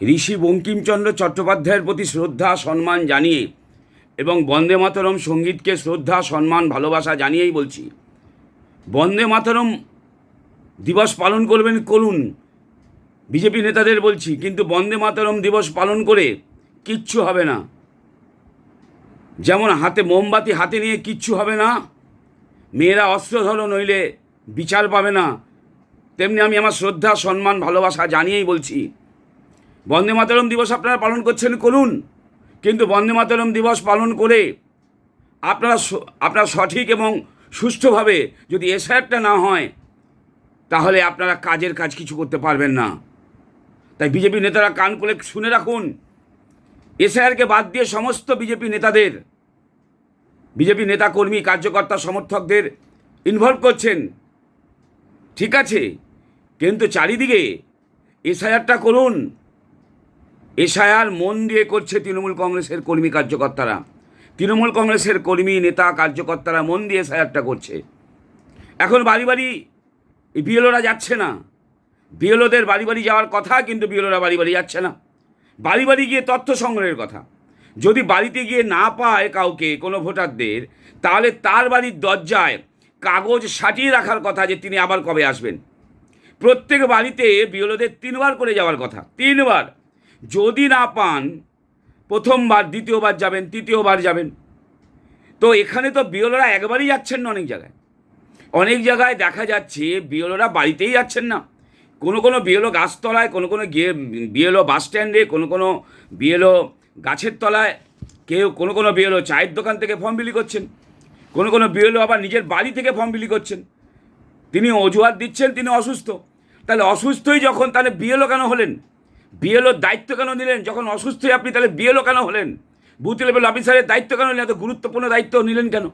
ঋষি বঙ্কিমচন্দ্র চট্টোপাধ্যায়ের প্রতি শ্রদ্ধা, সম্মান জানিয়ে এবং বন্দে মাতরম সঙ্গীতকে শ্রদ্ধা, সম্মান, ভালোবাসা জানিয়েই বলছি। বন্দে মাতরম দিবস পালন করবেন করুন, বিজেপি নেতাদের বলছি, কিন্তু বন্দে মাতরম দিবস পালন করে কিচ্ছু হবে না। যেমন হাতে মোমবাতি হাতে নিয়ে কিচ্ছু হবে না, মেয়েরা অস্ত্র ধরো নইলে বিচার পাবে না, তেমনি আমি আমার শ্রদ্ধা, সম্মান, ভালোবাসা জানিয়েই বলছি। বন্দে মাতরম দিবস আপনারা পালন করছেন, করুন। কিন্তু বন্দে মাতরম দিবস পালন করে আপনারা আপনারা সঠিক এবং সুষ্ঠুভাবে যদি এসআইআরটা না হয়, তাহলে আপনারা কাজের কাজ কিছু করতে পারবেন না। তাই বিজেপি নেতারা কান করে শুনে রাখুন, এসআইআরকে বাদ দিয়ে সমস্ত বিজেপি নেতাদের, বিজেপি নেতা কর্মী কার্যকর্তা, সমর্থকদের ইনভলভ করছেন। ঠিক আছে, কিন্তু চারিদিকে এসআইআরটা করুন এসআইআর মন দিয়ে করছে তৃণমূল কংগ্রেসের কর্মী কার্যকর্তারা। তৃণমূল কংগ্রেসের কর্মী নেতা কার্যকর্তারা মন দিয়ে এসআইআরটা করছে। এখন বাড়ি বাড়ি বিএলওরা যাচ্ছে না। বিএলওদের বাড়ি বাড়ি যাওয়ার কথা, কিন্তু বিএলওরা বাড়ি বাড়ি যাচ্ছে না। বাড়ি বাড়ি গিয়ে তথ্য সংগ্রহের কথা। যদি বাড়িতে গিয়ে না পায় কাউকে, কোনো ভোটারদের, তাহলে তার বাড়ির দরজায় কাগজ সাটিয়ে রাখার কথা যে তিনি আবার কবে আসবেন। প্রত্যেক বাড়িতে বিএলওদের তিনবার করে যাওয়ার কথা, তিনবার। যদি না পান, প্রথমবার, দ্বিতীয়বার যাবেন, তৃতীয়বার যাবেন। তো এখানে তো বিএলওরা একবারই যাচ্ছেন না অনেক জায়গায়। অনেক জায়গায় দেখা যাচ্ছে বিএলওরা বাড়িতেই যাচ্ছেন না। কোনো কোনো বিএলও গাছতলায়, কোনো কোনো গিয়ে বিএলও বাস স্ট্যান্ডে, কোনো কোনো বিএলও গাছের তলায়, কেউ কোনো কোনো বিএলও চায়ের দোকান থেকে ফর্ম বিলি করছেন। কোনো কোনো বিএলও আবার নিজের বাড়ি থেকে ফর্ম বিলি করছেন। তিনি অজুহাত দিচ্ছেন, তিনি অসুস্থ। তাহলে অসুস্থই যখন, তাহলে বিএলও কেন হলেন? বিএলওর দায়িত্ব কেন নিলেন? যখন অসুস্থই আপনি তাহলে বিএলও কেন হলেন? বুথ লেভেল অফিসারের দায়িত্ব কেন নিলেন? এত গুরুত্বপূর্ণ দায়িত্ব নিলেন কেন?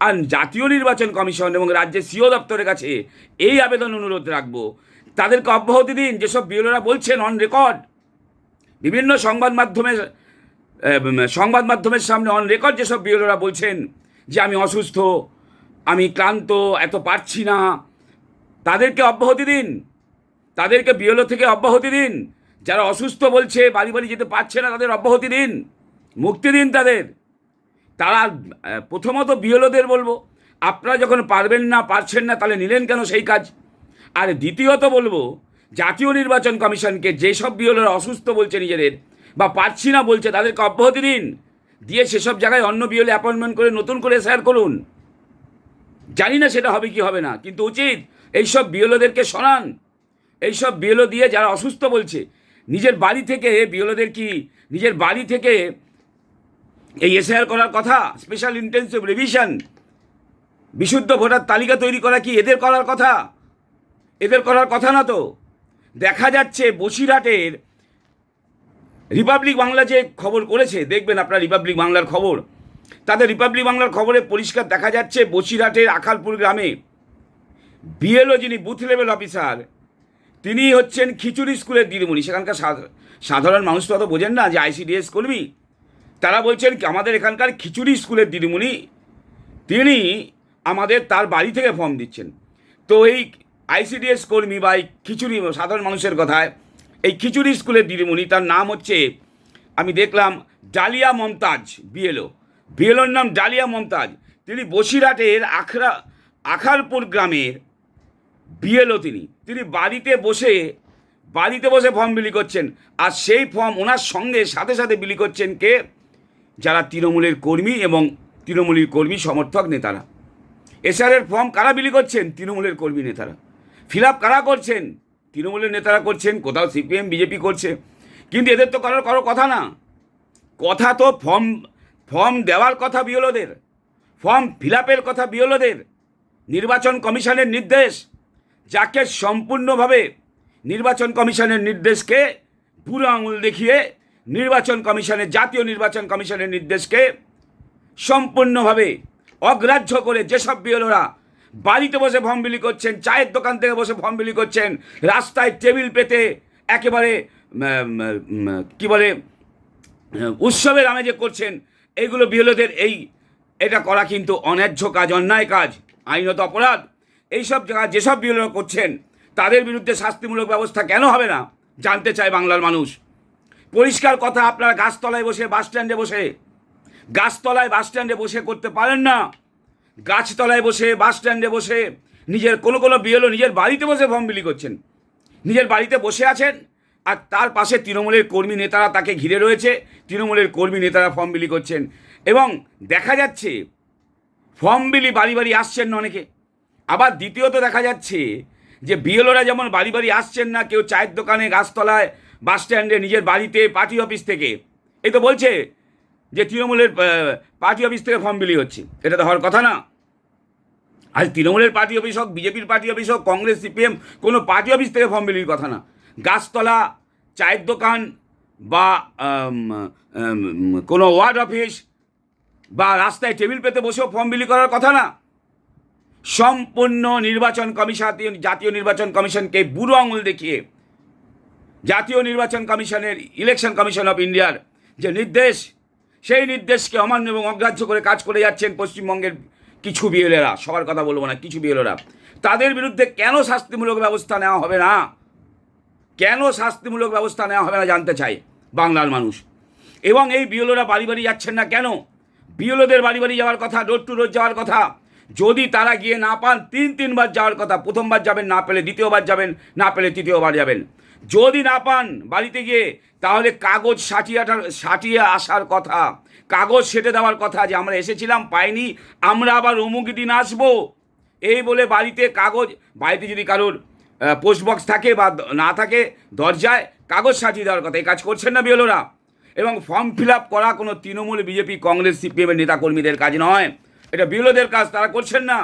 আর জাতীয় নির্বাচন কমিশন এবং রাজ্যের সিও দপ্তরের কাছে এই আবেদন অনুরোধ রাখব। তাদেরকে অব্যাহতি দিন। যেসব বিএলওরা বলছেন অন রেকর্ড বিভিন্ন সংবাদ মাধ্যমে সংবাদ মাধ্যমের সামনে অন রেকর্ড যেসব বিএলওরা বলছেন যে আমি অসুস্থ, আমি ক্লান্ত, এত পারছি না, তাদেরকে অব্যাহতি দিন। তাদেরকে বিএলও থেকে অব্যাহতি দিন। যারা অসুস্থ বলছে, বাড়ি বাড়ি যেতে পারছে না, তাদের অব্যাহতি দিন, মুক্তি দিন তাদের। তারা প্রথমত বিএলওদের বলব, আপনারা যখন পারবেন না, পারছেন না, তাহলে নিলেন কেন সেই কাজ? আর দ্বিতীয়ত বলব, জাতীয় নির্বাচন কমিশনকে যেসব বিএলওরা অসুস্থ বলছে নিজেদের, বা পারছি না বলছে, তাদেরকে অব্যাহতি দিন। দিয়ে সেসব জায়গায় অন্য বিএলও অ্যাপয়েন্টমেন্ট করে, নতুন করে শেয়ার করুন। জানি না সেটা হবে কি হবে না, কিন্তু উচিত, এইসব বিএলওদেরকে শোনান। এইসব বিএলও দিয়ে যারা অসুস্থ বলছে নিজের বাড়ি থেকে বিএলওদের কি নিজের বাড়ি থেকে এই এসআইআর করার কথা? স্পেশাল ইন্টেন্সিভ রিভিশন বিশুদ্ধ ভোটার তালিকা তৈরি করা কি এদের করার কথা? এদের করার কথা না তো। দেখা যাচ্ছে বসিরহাটের রিপাবলিক বাংলা যে খবর করেছে, দেখবেন আপনার রিপাবলিক বাংলার খবর। তাদের রিপাবলিক বাংলার খবরে পরিষ্কার দেখা যাচ্ছে বসিরহাটের আখালপুর গ্রামে বিএলও যিনি বুথ লেভেল অফিসার তিনি হচ্ছেন খিচুড়ি স্কুলের দিদিমণি। সেখানকার সাধারণ মানুষ তো অত বোঝেন না যে আইসিডিএস কর্মী। তারা বলছেন আমাদের এখানকার খিচুড়ি স্কুলের দিদিমণি, তিনি আমাদের তার বাড়ি থেকে ফর্ম দিচ্ছেন। তো এই আইসিডিএস কর্মী বা এই খিচুড়ি, সাধারণ মানুষের কথায়, এই খিচুড়ি স্কুলের দিদিমণি, তার নাম হচ্ছে, আমি দেখলাম ডালিয়া মমতাজ বিএলও বিএলওর নাম ডালিয়া মমতাজ। তিনি বসিরহাটের আখড়া, আখারপুর গ্রামের বিএলও তিনি। তিনি বাড়িতে বসে বাড়িতে বসে ফর্ম বিলি করছেন। আর সেই ফর্ম ওনার সঙ্গে সাথে সাথে বিলি করছেন কে? যারা তৃণমূলের কর্মী এবং তৃণমূলের কর্মী সমর্থক নেতারা। এসআরের ফর্ম কারা বিলি করছেন? তৃণমূলের কর্মী নেতারা। ফিল আপ কারা করছেন? তৃণমূলের নেতারা করছেন, কোথাও সিপিএম বিজেপি করছে। কিন্তু এদের তো কারোর কারোর কথা না। কথা তো ফর্ম ফর্ম দেওয়ার কথা বিওলোদের ফর্ম ফিল কথা বিওলোদের নির্বাচন কমিশনের নির্দেশ। যাকে সম্পূর্ণভাবে নির্বাচন কমিশনের নির্দেশকে বুড়ো আঙুল দেখিয়ে নির্বাচন কমিশনের, জাতীয় নির্বাচন কমিশনের নির্দেশকে সম্পূর্ণভাবে অগ্রাহ্য করে যেসব বিএলওরা বাড়িতে বসে ফর্ম বিলি করছেন, চায়ের দোকান থেকে বসে ফর্ম বিলি করছেন, রাস্তায় টেবিল পেতে একেবারে কি বলে উৎসবের আমেজে করছেন, এগুলো বিএলওদের এই, এটা করা কিন্তু অন্যায্য কাজ, অন্যায় কাজ, আইনত অপরাধ। এইসব জায়গা যেসব বিএলও করছেন, তাদের বিরুদ্ধে শাস্তিমূলক ব্যবস্থা কেন হবে না? জানতে চায় বাংলার মানুষ। পরিষ্কার কথা, আপনারা গাছতলায় বসে, বাস স্ট্যান্ডে বসে। গাছতলায় বাস স্ট্যান্ডে বসে করতে পারেন না। গাছতলায় বসে, বাস স্ট্যান্ডে বসে, নিজের কোনো কোনো বিএলও নিজের বাড়িতে বসে ফর্ম বিলি করছেন। নিজের বাড়িতে বসে আছেন, আর তার পাশে তৃণমূলের কর্মী নেতারা তাকে ঘিরে রয়েছে, তৃণমূলের কর্মী নেতারা ফর্ম বিলি করছেন। এবং দেখা যাচ্ছে, ফর্ম বিলি বাড়ি বাড়ি আসছেন অনেকে। আবার দ্বিতীয়ত দেখা যাচ্ছে যে বিএলওরা যেমন বাড়ি বাড়ি আসছেন না, কেউ চায়ের দোকানে গাছতলায় বাস স্ট্যান্ডে নিজের বাড়িতে পার্টি অফিস থেকে। এই তো বলছে যে তৃণমূলের পার্টি অফিস থেকে ফর্ম বিলি হচ্ছে। এটা তো হওয়ার কথা না। আজ তৃণমূলের পার্টি অফিস হোক, বিজেপির পার্টি অফিস হোক, কংগ্রেস, সিপিএম, কোনো পার্টি অফিস থেকে ফর্ম বিলির কথা না। গাছতলা, চায়ের দোকান বা কোনো ওয়ার্ড অফিস বা রাস্তায় টেবিল পেতে বসেও ফর্ম বিলি করার কথা না। সম্পূর্ণ নির্বাচন কমিশন, জাতীয় নির্বাচন কমিশনকে বুড়ো আঙুল দেখিয়ে, জাতীয় নির্বাচন কমিশনের ইলেকশন কমিশন অফ ইন্ডিয়ার যে নির্দেশ, সেই নির্দেশকে অমান্য এবং অগ্রাহ্য করে কাজ করে যাচ্ছেন পশ্চিমবঙ্গের কিছু বিএলেরা সবার কথা বলব না, কিছু বিএলেরা তাদের বিরুদ্ধে কেন শাস্তিমূলক ব্যবস্থা নেওয়া হবে না? কেন শাস্তিমূলক ব্যবস্থা নেওয়া হবে না জানতে চাই বাংলার মানুষ। এবং এই বিএলওরা বাড়ি বাড়ি যাচ্ছেন না কেন? বিএলওদের বাড়ি বাড়ি যাওয়ার কথা ডোর টু ডোর যাওয়ার কথা যদি তারা গিয়ে না পান, তিন, তিনবার যাওয়ার কথা, প্রথমবার যাবেন, না পেলে দ্বিতীয়বার যাবেন, না পেলে তৃতীয়বার যাবেন। যদি না পান বাড়িতে গিয়ে, তাহলে কাগজ সাটিয়ে আটার- সাটিয়ে আসার কথা, কাগজ সেটে দেওয়ার কথা যে আমরা এসেছিলাম, পাইনি, আমরা আবার অমুক দিন আসব। এই বলে বাড়িতে কাগজ, বাড়িতে যদি কারোর পোস্ট বক্স থাকে বা না থাকে, দরজায় কাগজ সাজিয়ে দেওয়ার কথা, এই কাজ করছেন না বিএলওরা। এবং ফর্ম ফিল আপ করা কোনো তৃণমূল, বিজেপি, কংগ্রেস, সিপিএমের নেতাকর্মীদের কাজ নয়। এটা বিএলওদের কাজ, তারা করছেন না।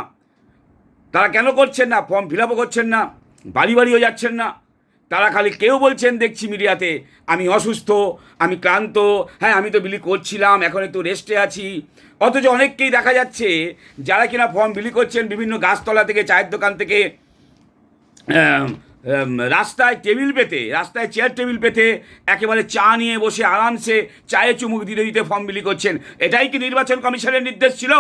তারা কেন করছেন না? ফর্ম ফিল করছেন না, বাড়ি বাড়িও যাচ্ছেন না। তারা খালি কেউ বলছেন, দেখছি মিডিয়াতে, আমি অসুস্থ, আমি ক্লান্ত হ্যাঁ আমি তো বিলি করছিলাম এখন একটু রেস্টে আছি। অথচ অনেককেই দেখা যাচ্ছে, যারা কিনা ফর্ম বিলি করছেন, বিভিন্ন গাছতলা থেকে, চায়ের দোকান থেকে রাস্তায় টেবিল পেতে, রাস্তায় চেয়ার টেবিল পেতে, একেবারে চা নিয়ে বসে আরামসে, চায়ে চুমুক দিতে দিতে ফর্ম বিলি করছেন। এটাই কি নির্বাচন কমিশনের নির্দেশ ছিল?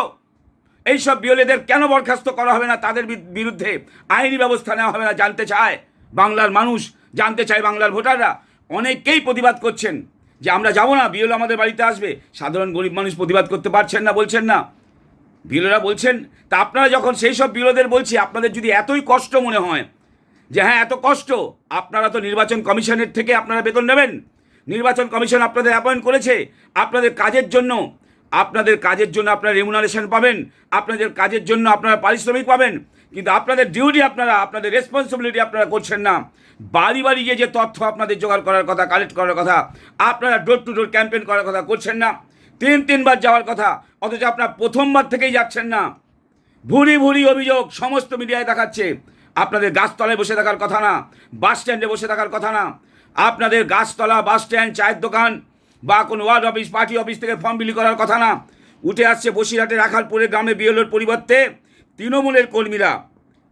এইসব বিওলেদের কেন বরখাস্ত করা হবে না? তাদের বিরুদ্ধে আইনি ব্যবস্থা নেওয়া হবে না, জানতে চায় বাংলার মানুষ, জানতে চায় বাংলার ভোটাররা। অনেকেই প্রতিবাদ করছেন যে আমরা যাব না বিএল আমাদের বাড়িতে আসবে। সাধারণ গরিব মানুষ প্রতিবাদ করতে পারছেন না, বলছেন না। বিরোধীরা বলছেন, তা আপনারা যখন সেই সব বিরোধের বলছি, আপনাদের যদি এতই কষ্ট মনে হয় যে হ্যাঁ এত কষ্ট, আপনারা তো নির্বাচন কমিশনের থেকে আপনারা বেতন নেবেন। নির্বাচন কমিশন আপনাদের অ্যাপয়েন্ট করেছে। আপনাদের কাজের জন্য আপনাদের কাজের জন্য আপনারা রেমুনারেশন পাবেন, আপনাদের কাজের জন্য আপনারা পারিশ্রমিক পাবেন, কিন্তু আপনাদের ডিউটি আপনারা, আপনাদের রেসপন্সিবিলিটি আপনারা করছেন না। বাড়ি বাড়ি গিয়ে যে তথ্য আপনাদের জোগাড় করার কথা কালেক্ট করার কথা, আপনারা ডোর টু ডোর ক্যাম্পেন করার কথা করছেন না। তিন, তিনবার যাওয়ার কথা, অথচ আপনারা প্রথমবার থেকেই যাচ্ছেন না। ভুরি ভুরি অভিযোগ সমস্ত মিডিয়ায় দেখাচ্ছে। আপনাদের গাছতলায় বসে থাকার কথা না বাস স্ট্যান্ডে বসে থাকার কথা না। আপনাদের গাছতলা বাস স্ট্যান্ড চায়ের দোকান বা কোনো ওয়ার্ড অফিস, পার্টি অফিস থেকে ফর্ম বিলি করার কথা না। উঠে আসছে বসিরহাটে রাখালপুরে গ্রামে বিএলওর পরিবর্তে। তৃণমূলের কর্মীরা,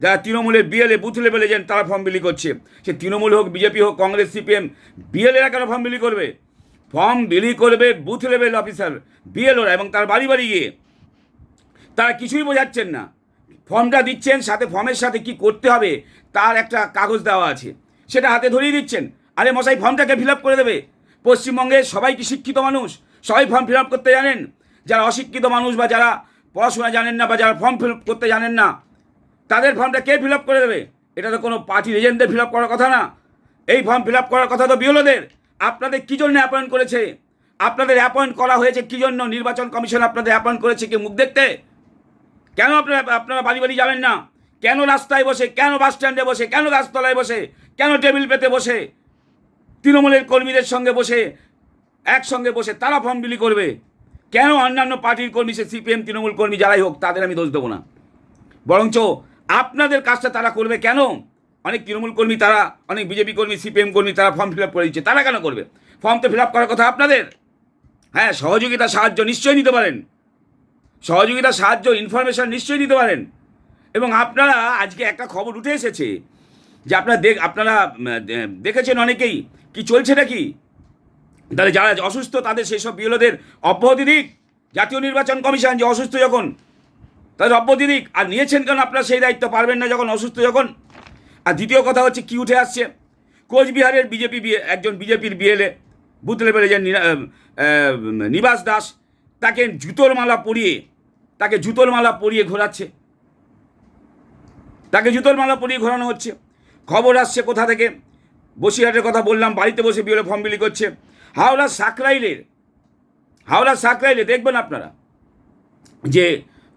যারা তৃণমূলের বিএলএ বুথ লেভেলে যান, তারা ফর্ম বিলি করছে। সে তৃণমূল হোক, বিজেপি হোক, কংগ্রেস, সিপিএম বিএলএরা কেন ফর্ম বিলি করবে? ফর্ম বিলি করবে বুথ লেভেল অফিসার, বিএলওরা এবং তার বাড়ি বাড়ি গিয়ে। তারা কিছুই বোঝাচ্ছেন না। ফর্মটা দিচ্ছেন, সাথে ফর্মের সাথে কি করতে হবে, তার একটা কাগজ দেওয়া আছে। সেটা হাতে ধরিয়ে দিচ্ছেন। আরে মশাই, ফর্মটাকে ফিল আপ করে দেবে। পশ্চিমবঙ্গের সবাই কি শিক্ষিত মানুষ, সবাই ফর্ম ফিল আপ করতে জানেন। যারা অশিক্ষিত মানুষ বা যারা পড়াশোনা জানেন না বা যারা ফর্ম ফিল আপ করতে জানেন না, তাদের ফর্মটা কে ফিল আপ করে দেবে? এটা তো কোনো পার্টি এজেন্টদের ফিল আপ করার কথা না। এই ফর্ম ফিল আপ করার কথা তো বিওলোদের আপনাদের কী জন্য অ্যাপয়েন্ট করেছে? আপনাদের অ্যাপয়েন্ট করা হয়েছে কী জন্য? নির্বাচন কমিশন আপনাদের অ্যাপয়েন্ট করেছে কি মুখ দেখতে? কেন আপনারা আপনারা বাড়ি বাড়ি যাবেন না? কেন রাস্তায় বসে, কেন বাস স্ট্যান্ডে বসে, কেন গাছতলায় বসে, কেন টেবিল পেতে বসে? তৃণমূলের কর্মীদের সঙ্গে বসে, একসঙ্গে বসে তারা ফর্ম বিলি করবে। কেন অন্যান্য পার্টির কর্মী, সে সিপিএম, তৃণমূল কর্মী যারাই হোক, তাদের আমি দোষ দেবো না। বরঞ্চ আপনাদের কাজটা তারা করবে কেন? অনেক তৃণমূল কর্মী তারা, অনেক বিজেপি কর্মী, সিপিএম কর্মী তারা ফর্ম ফিল আপ করে দিচ্ছে, তারা কেন করবে? ফর্ম তো ফিল আপ করার কথা আপনাদের? হ্যাঁ সহযোগিতা, সাহায্য নিশ্চয়ই নিতে পারেন। সহযোগিতা, সাহায্য ইনফরমেশন নিশ্চয়ই নিতে পারেন। এবং আপনারা আজকে একটা খবর উঠে এসেছে যে আপনারা দেখ, আপনারা দেখেছেন অনেকেই কি চলছে নাকি? তাহলে যারা অসুস্থ, তাদের সেই সব বিএলওদের অব্যাহতি দিক। জাতীয় নির্বাচন কমিশন যে অসুস্থ যখন, তাদের অব্যাহতি দিক। আর নিয়েছেন কেন আপনারা সেই দায়িত্ব পারবেন না যখন অসুস্থ যখন? আর দ্বিতীয় কথা হচ্ছে, কি উঠে আসছে? কোচবিহারের বিজেপি একজন বিজেপির বিএলএ, বুথ লেভেলে যে নিবাস দাস, তাকে জুতোর মালা পরিয়ে, তাকে জুতোর মালা পরিয়ে ঘোরাচ্ছে। তাকে জুতোর মালা পরিয়ে ঘোরানো হচ্ছে। খবর আসছে কোথা থেকে? বসিরহাটের কথা বললাম, বাড়িতে বসে বিওলে ফর্ম বিলি করছে। হাওড়া সাকরাইলের, হাওড়া সাকরাইলে দেখবেন আপনারা যে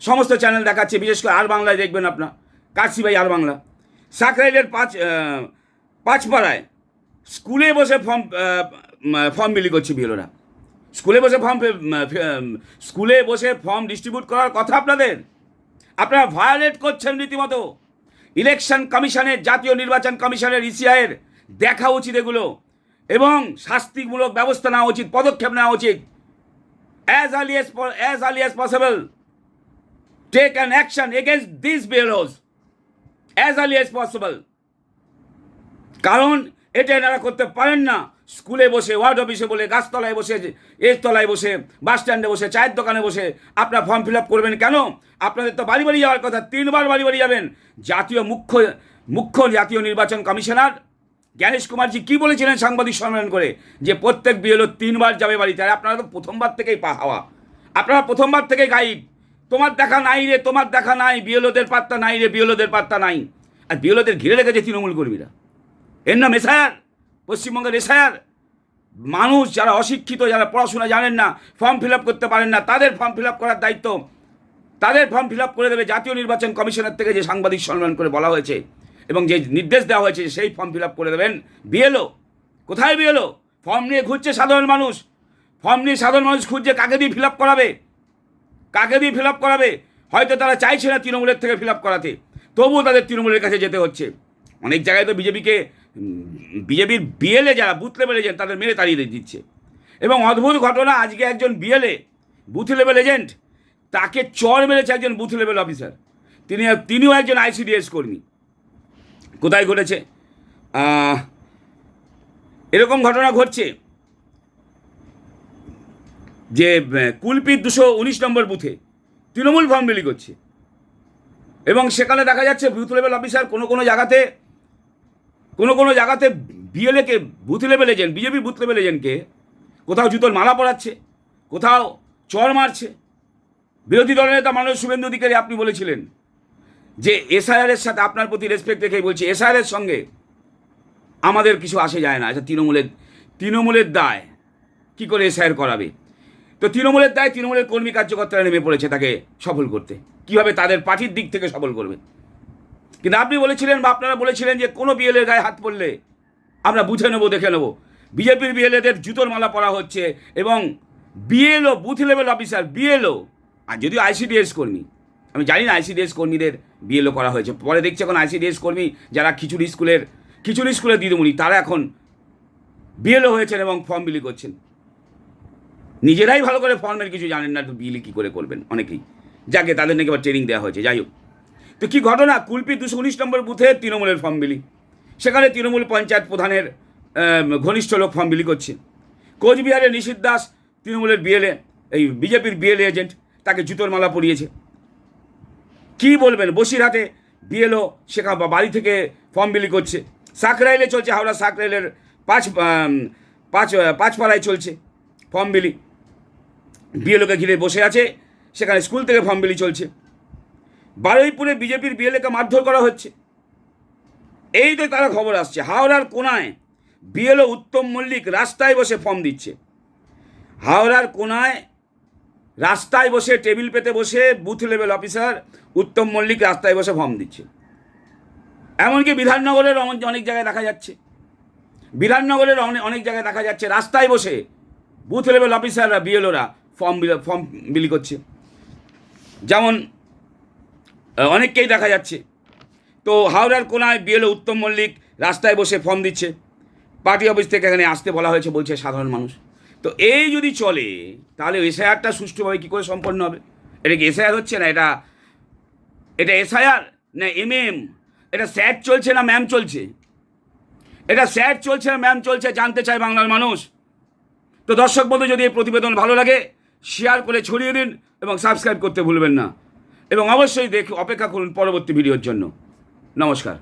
সমস্ত চ্যানেল দেখাচ্ছে, বিশেষ করে আর বাংলায় দেখবেন আপনার কাশিবাই আর বাংলা। সাকরাইলের পাঁচ পাঁচপাড়ায় স্কুলে বসে ফর্ম ফর্ম বিলি করছে বিএলওরা স্কুলে বসে ফর্ম স্কুলে বসে ফর্ম ডিস্ট্রিবিউট করার কথা আপনাদের? আপনারা ভায়োলেট করছেন রীতিমতো। ইলেকশন কমিশনের জাতীয় নির্বাচন কমিশনের ইসিআইয়ের দেখা উচিত এগুলো এবং শাস্তিমূলক ব্যবস্থা নেওয়া উচিত, পদক্ষেপ নেওয়া উচিত। As early as as early as possible take an action against this BLOs as early as possible কারণ এটা এনারা করতে পারেন না। স্কুলে বসে, ওয়ার্ড অফিসে বলে, গাছতলায় বসে এর তলায় বসে, বাস স্ট্যান্ডে বসে, চায়ের দোকানে বসে আপনার ফর্ম ফিল আপ করবেন কেন? আপনাদের তো বাড়ি বাড়ি যাওয়ার কথা, তিনবার বাড়ি বাড়ি যাবেন। জাতীয় মুখ্য মুখ্য জাতীয় নির্বাচন কমিশনার জ্ঞানেশ কুমারজি কি বলেছিলেন সাংবাদিক সম্মেলন করে? যে প্রত্যেক বিএলও তিনবার যাবে বাড়িতে। আর আপনারা তো প্রথমবার থেকেই পা হাওয়া। আপনারা প্রথমবার থেকেই গাইড তোমার দেখা নাই রে, তোমার দেখা নাই। বিএলওদের পাত্তা নাই রে, বিএলওদের পাত্তা নাই। আর বিএলওদের ঘিরে রেখেছে তৃণমূল কর্মীরা। এর নাম এসআইআর, পশ্চিমবঙ্গের এসআইআর। মানুষ যারা অশিক্ষিত, যারা পড়াশোনা জানেন না, ফর্ম ফিল করতে পারেন না, তাদের ফর্ম ফিল করার দায়িত্ব। তাদের ফর্ম ফিল করে দেবে জাতীয় নির্বাচন কমিশনের থেকে যে সাংবাদিক সম্মেলন করে বলা হয়েছে। এবং যে নির্দেশ দেওয়া হয়েছে সেই ফর্ম ফিল আপ করে দেবেন। বিএলও, কোথায় বিএলও? ফর্ম নিয়ে ঘুরছে সাধারণ মানুষ। ফর্ম নিয়ে সাধারণ মানুষ খুঁজছে কাকে দিয়ে ফিল আপ করাবে? কাকে দিয়ে ফিল আপ করাবে? হয়তো তারা চাইছে না তৃণমূলের থেকে ফিল আপ করাতে। তবুও তাদের তৃণমূলের কাছে যেতে হচ্ছে। অনেক জায়গায় তো বিজেপিকে বিজেপির বিএলএ যারা বুথ লেভেল এজেন্ট তাদের মেরে তাড়িয়ে দিচ্ছে। এবং অদ্ভুত ঘটনা, আজকে একজন বিএলএ, বুথ লেভেল এজেন্ট তাকে চর মেরেছে একজন বুথ লেভেল অফিসার তিনি তিনিও একজন আইসিডিএস কর্মী। কোথায় ঘটেছে? এরকম ঘটনা ঘটছে যে আহ, কুলপির দুশো উনিশ নম্বর বুথে তৃণমূল ফর্ম বিলি করছে। এবং সেখানে দেখা যাচ্ছে বুথ লেভেল অফিসার কোনো কোনো জায়গাতে কোনো কোনো জায়গাতে বিএলএকে booth level agent BJP booth level এজেন্টকে কোথাও জুতোর মালা পরাচ্ছে কোথাও চর মারছে। বিরোধী দলের নেতা মানুষ শুভেন্দু অধিকারী আপনি বলেছিলেন যে এসআইআরের সাথে আপনার প্রতি রেসপেক্ট রেখেই বলছি, এসআইআরের সঙ্গে আমাদের কিছু আসে যায় না। আচ্ছা তৃণমূলের তৃণমূলের দায়, কি করে এসআইআর করাবে? তো তৃণমূলের দায় তৃণমূলের কর্মী কার্যকর্তারা নেমে পড়েছে তাকে সফল করতে। কীভাবে তাদের পার্টির দিক থেকে সফল করবে? কিন্তু আপনি বলেছিলেন বা আপনারা বলেছিলেন যে কোনো বিএলের গায়ে হাত পড়লে আমরা বুঝে নেব, দেখে নেব। বিজেপির বিএলএদের জুতোর মালা পরা হচ্ছে এবং BLO booth level officer BLO আর যদিও আইসিডিএস কর্মী আমি জানি না আইসিডিএস কর্মীদের বিএলও করা হয়েছে। পরে দেখছি এখন আইসিডিএস কর্মী যারা খিচুড়ি স্কুলের খিচুড়ি স্কুলের দিদিমণি, তারা এখন বিএলও হয়েছেন এবং ফর্ম বিলি করছেন। নিজেরাই ভালো করে ফর্মের কিছু জানেন না বিলি কী করে করবেন অনেকেই। যাকে তাদের নাকি আবার ট্রেনিং দেওয়া হয়েছে, যাই হোক। তো কী ঘটনা? কুলপি দুশো উনিশ নম্বর বুথে তৃণমূলের ফর্ম বিলি সেখানে তৃণমূল পঞ্চায়েত প্রধানের ঘনিষ্ঠ লোক ফর্ম বিলি করছে। কোচবিহারের নিশীত দাস তৃণমূলের বিএলএ, এই বিজেপির বিএলএ এজেন্ট তাকে জুতোর মালা পরিয়েছে। কি বলবেন? বসিরহাটে বিএলও সেখান বাড়ি থেকে ফর্ম বিলি করছে। সাকরাইলে চলছে, হাওড়া সাকরাইলের পাঁচ পাঁচ পাঁচপাড়ায় চলছে ফর্ম বিলি বিএলওকে ঘিরে বসে আছে, সেখানে স্কুল থেকে ফর্ম বিলি চলছে। বারুইপুরে বিজেপির বিএলএকে মারধর করা হচ্ছে। এই তো তারা খবর আসছে, হাওড়ার কোনায় বিএলও উত্তম মল্লিক রাস্তায় বসে ফর্ম দিচ্ছে। হাওড়ার কোনায় রাস্তায় বসে, টেবিল পেতে বসে, booth level officer, Uttam Mallick রাস্তায় বসে ফর্ম দিচ্ছে। এমনকি বিধাননগরের অনেক- জায়গায় দেখা যাচ্ছে। বিধাননগরের অনেক অনেক জায়গায় দেখা যাচ্ছে, রাস্তায় বসে বুথ লেভেল অফিসাররা, বিএলওরা ফর্ম ফর্ম বিলি করছে। যেমন অনেককেই দেখা যাচ্ছে। তো হাওড়ার কোনায় বিএলও উত্তম মল্লিক রাস্তায় বসে ফর্ম দিচ্ছে। পার্টি অফিস থেকে এখানে আসতে বলা হয়েছে, বলছে সাধারণ মানুষ। তো এই যদি চলে, তাহলে এসআইআরটা সুষ্ঠুভাবে কী করে সম্পন্ন হবে? এটা কি এসআইআর হচ্ছে না? এটা এটা এসআইআর না এম এম এটা স্যাট চলছে না ম্যাম চলছে? এটা স্যাট চলছে না ম্যাম চলছে জানতে চায় বাংলার মানুষ? তো দর্শক বন্ধু, যদি এই প্রতিবেদন ভালো লাগে শেয়ার করে ছড়িয়ে দিন এবং সাবস্ক্রাইব করতে ভুলবেন না। এবং অবশ্যই দেখ, অপেক্ষা করুন পরবর্তী ভিডিওর জন্য। নমস্কার।